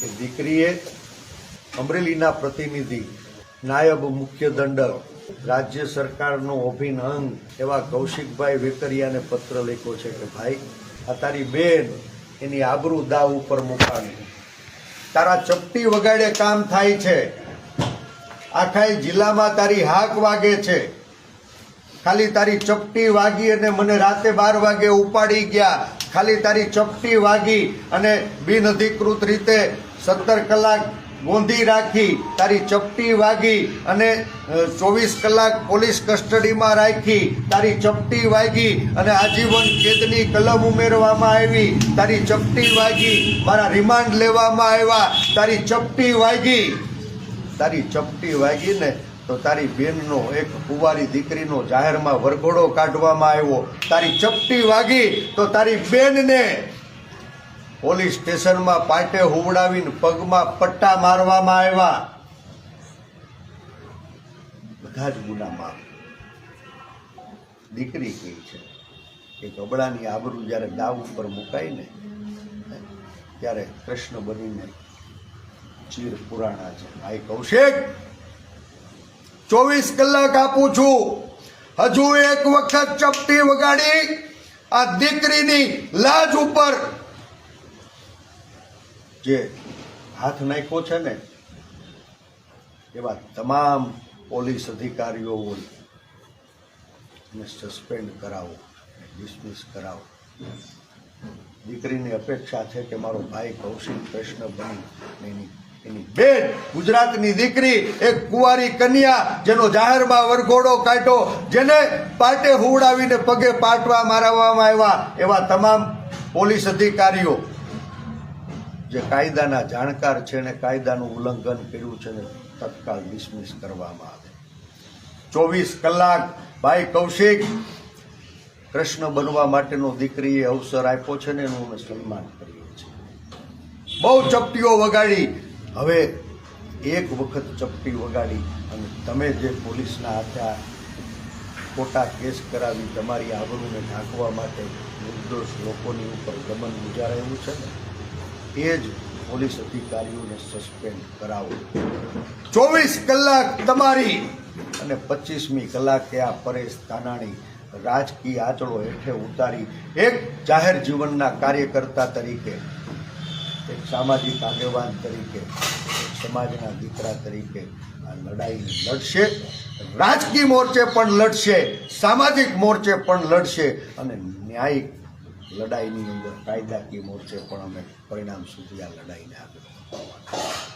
કે દીકરીએ અમરેલીના પ્રતિનિધિ, નાયબ મુખ્ય દંડક, રાજ્ય સરકારનો અભિન્ન અંગ એવા કૌશિકભાઈ વેકરિયાને પત્ર લખ્યો છે કે, ભાઈ, આ તારી બેન એની આબરૂ દાવ ઉપર મૂકવાની તારા ચપટી વગાડે કામ થાય છે. આખા જિલ્લામાં તારી હાક વાગે છે. ખાલી તારી ચપટી વાગી અને મને રાતે બાર વાગે ઉપાડી ગયા. ખાલી તારી ચપટી વાગી અને બિનઅધિકૃત રીતે સત્તર કલાક ગોંધી રાખી, તારી ચપટી વાગી અને ચોવીસ કલાક પોલીસ કસ્ટડીમાં રાખી, તારી ચપટી વાગી અને આજીવન કેદની કલમ ઉમેરવામાં આવી, તારી ચપટી વાગી, મારા રિમાન્ડ લેવામાં આવ્યા, તારી ચપટી વાગી. તારી ચપટી વાગી ને તો તારી બેનનો એક કુંવારી દીકરીનો જાહેરમાં વરઘોડો કાઢવામાં આવ્યો. તારી ચપટી વાગી તો તારી બેનને પોલીસ સ્ટેશનમાં પાટે હુવડાવીને પગમાં પટ્ટા મારવામાં આવ્યા. બધા જ ગુનામાં. દીકરી કહી છે? કે ગબડાની આબરૂ જ્યારે દાવ ઉપર મુકાય ને ત્યારે કૃષ્ણ બનીને ચીર પુરાણા છે. ભાઈ કૌશિક ચોવીસ કલાક આપું છું. હજુ એક વખત ચપટી વગાડી, આ દીકરીની લાજ ઉપર જે હાથ નાખ્યો છે ને, એવા તમામ પોલીસ અધિકારીઓ હોય સસ્પેન્ડ કરાવો ડિસમિસ કરાવો. દીકરીની અપેક્ષા છે કે મારો ભાઈ કૌશિક કૃષ્ણ બની એની એની બેન, ગુજરાતની દીકરી, એક કુંવારી કન્યા જેનો જાહેરમાં વરઘોડો કાઢો જેને પાટે હુવડાવીને પગે પાટવા, મારવામાં આવ્યા એવા તમામ પોલીસ અધિકારીઓ. જે કાયદાના જાણકાર છે ને કાયદાનું ઉલ્લંઘન કર્યું છે ને તત્કાલ ડિસમિસ કરવામાં આવે. ચોવીસ કલાક, ભાઈ કૌશિક, કૃષ્ણ બનવા માટેનો દીકરીએ અવસર આપ્યો છે ને એનું અમે સન્માન કરીએ છીએ. બહુ ચપટીઓ વગાડી. હવે એક વખત ચપટી વગાડી અને તમે જે પોલીસના હાથે ખોટા કેસ કરાવી, તમારી આબરૂને ઢાંકવા માટે નિર્દોષ લોકોની ઉપર દમન ગુજારાયું છે ને? એ જ પોલીસ અધિકારીઓને સસ્પેન્ડ કરાવો. ચોવીસ કલાક તમારી અને પચીસમી કલાકે આ પરેશ તાનાણી રાજકીય આંચળો હેઠે ઉતારી એક જાહેર જીવનના કાર્યકર્તા તરીકે, એક સામાજિક આગેવાન તરીકે સમાજના દીકરા તરીકે આ લડાઈ લડશે. રાજકીય મોરચે પણ લડશે, સામાજિક મોરચે પણ લડશે અને ન્યાયિક લડાઈની અંદર કાયદાકીય મોરચે પણ અમે પરિણામ સુધી આ લડાઈને આપ્યું